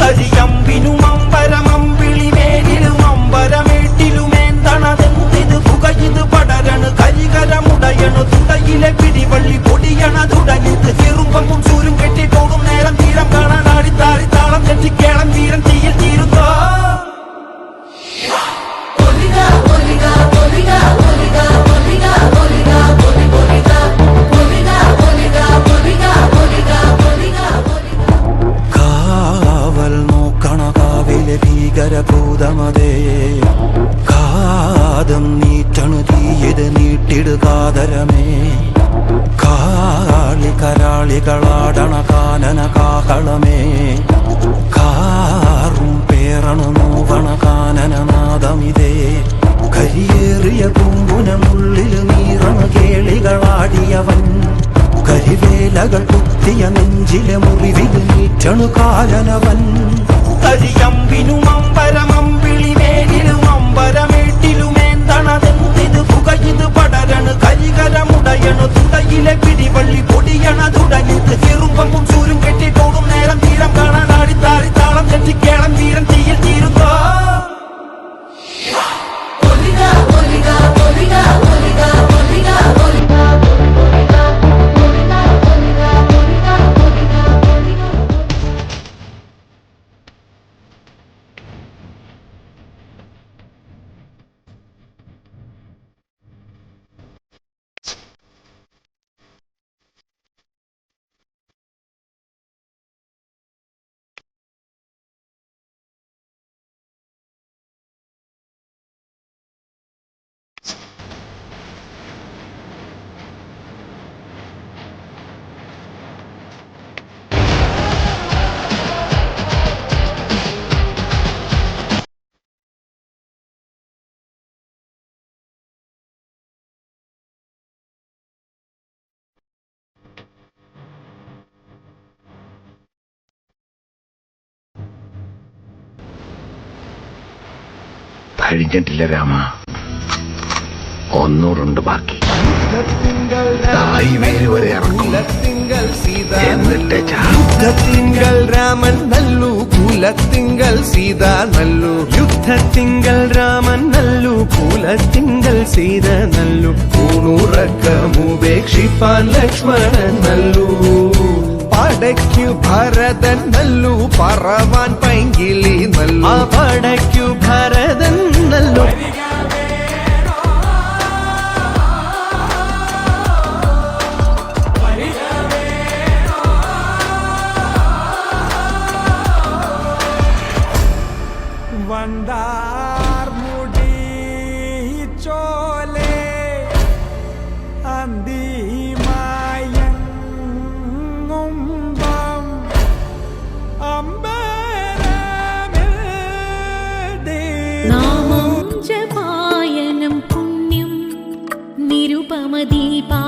കരിയമ്പിനും അമ്പരമമ്പിളിമേലിലും അമ്പരമേട്ടിലുമേന്തണതെന്തിത് നീട്ടിടുകാതരമേ കാളി കരാളികളാടണ കാനന കാഹളമേ. കാറും പേറണു നോവണ കാനനനാദമിതേ കരിയേറിയ കുമ്പുനമുള്ളിൽ നീറണ കേളികളാടിയവൻ. കരിവേലകൾ കുത്തിയ നെഞ്ചിലെ മുറിവിൽ നീറ്റണു കാലനവൻ. കരിയമ്പിനും അമ്പരമമ്പിളിമേലിലും കഴിഞ്ഞിട്ടില്ല രാമ. ഒന്നൂറുണ്ട് ബാക്കി. തായ് വേര് വരെ ഇറക്കും. എന്നിട്ട് ചാ. യുദ്ധത്തിങ്കൽ രാമൻ നല്ലു കുലത്തിങ്കൽ സീത നല്ലു. യുദ്ധത്തിങ്കൽ രാമൻ നല്ലു കുലത്തിങ്കൽ സീത നല്ലു. ഊണുറക്കമുപേക്ഷിപ്പാൻ ലക്ഷ്മണൻ നല്ലു. പടയ്ക്കു ഭരതൻ നല്ലു പറവാൻ പൈങ്കിളി നല്ലു. പടയ്ക്കു ഭരതൻ അമ്പരമിൽ നാമം ജപായനം പുണ്യം നിരുപമദീപാങ്കുരം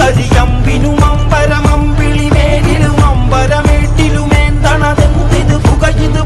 തരിയമ്പിനും അമ്പരമമ്പിളി മേലിലും അമ്പരമേട്ടിലും ഏന്തണതെന്തിത് പുകയിത്